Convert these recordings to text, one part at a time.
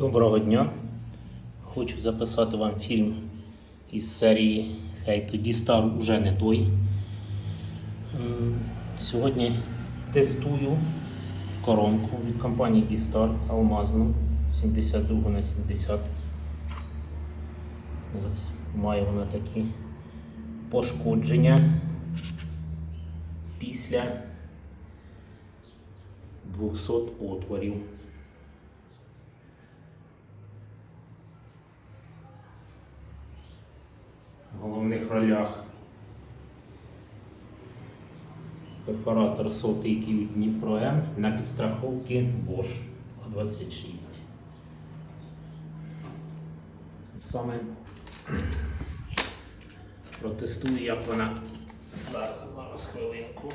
Доброго дня. Хочу записати вам фільм із серії Хей тоді стар уже не той. Сьогодні тестую коронку від компанії Дістар алмазну 72 на 70. Ось має вона такі пошкодження після 200 отворів. Головних ролях перфоратор сотий Q Дніпро М на підстраховці Bosch 26. Саме протестую, як вона сверла. Зараз хвилинку.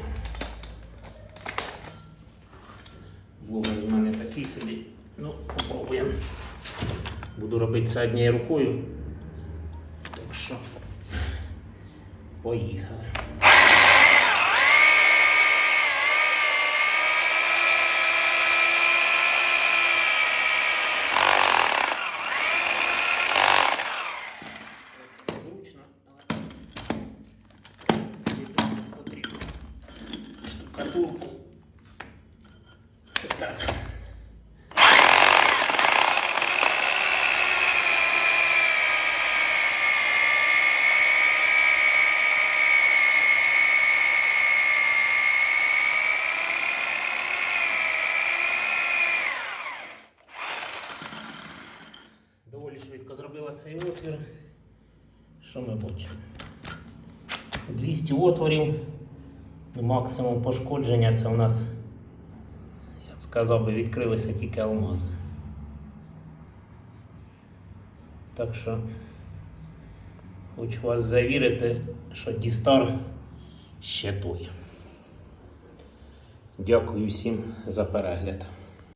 Вогонь з мене такий собі. Ну, попробуємо. Буду робити це однією рукою. Так що поїхали. Штукатурку. Доволі швидко зробила цей отвір. Що ми бачимо? 200 отворів. Максимум пошкодження це у нас, я б сказав би, відкрилися тільки алмази. Так що хочу вас завірити, що Дістар ще той. Дякую всім за перегляд.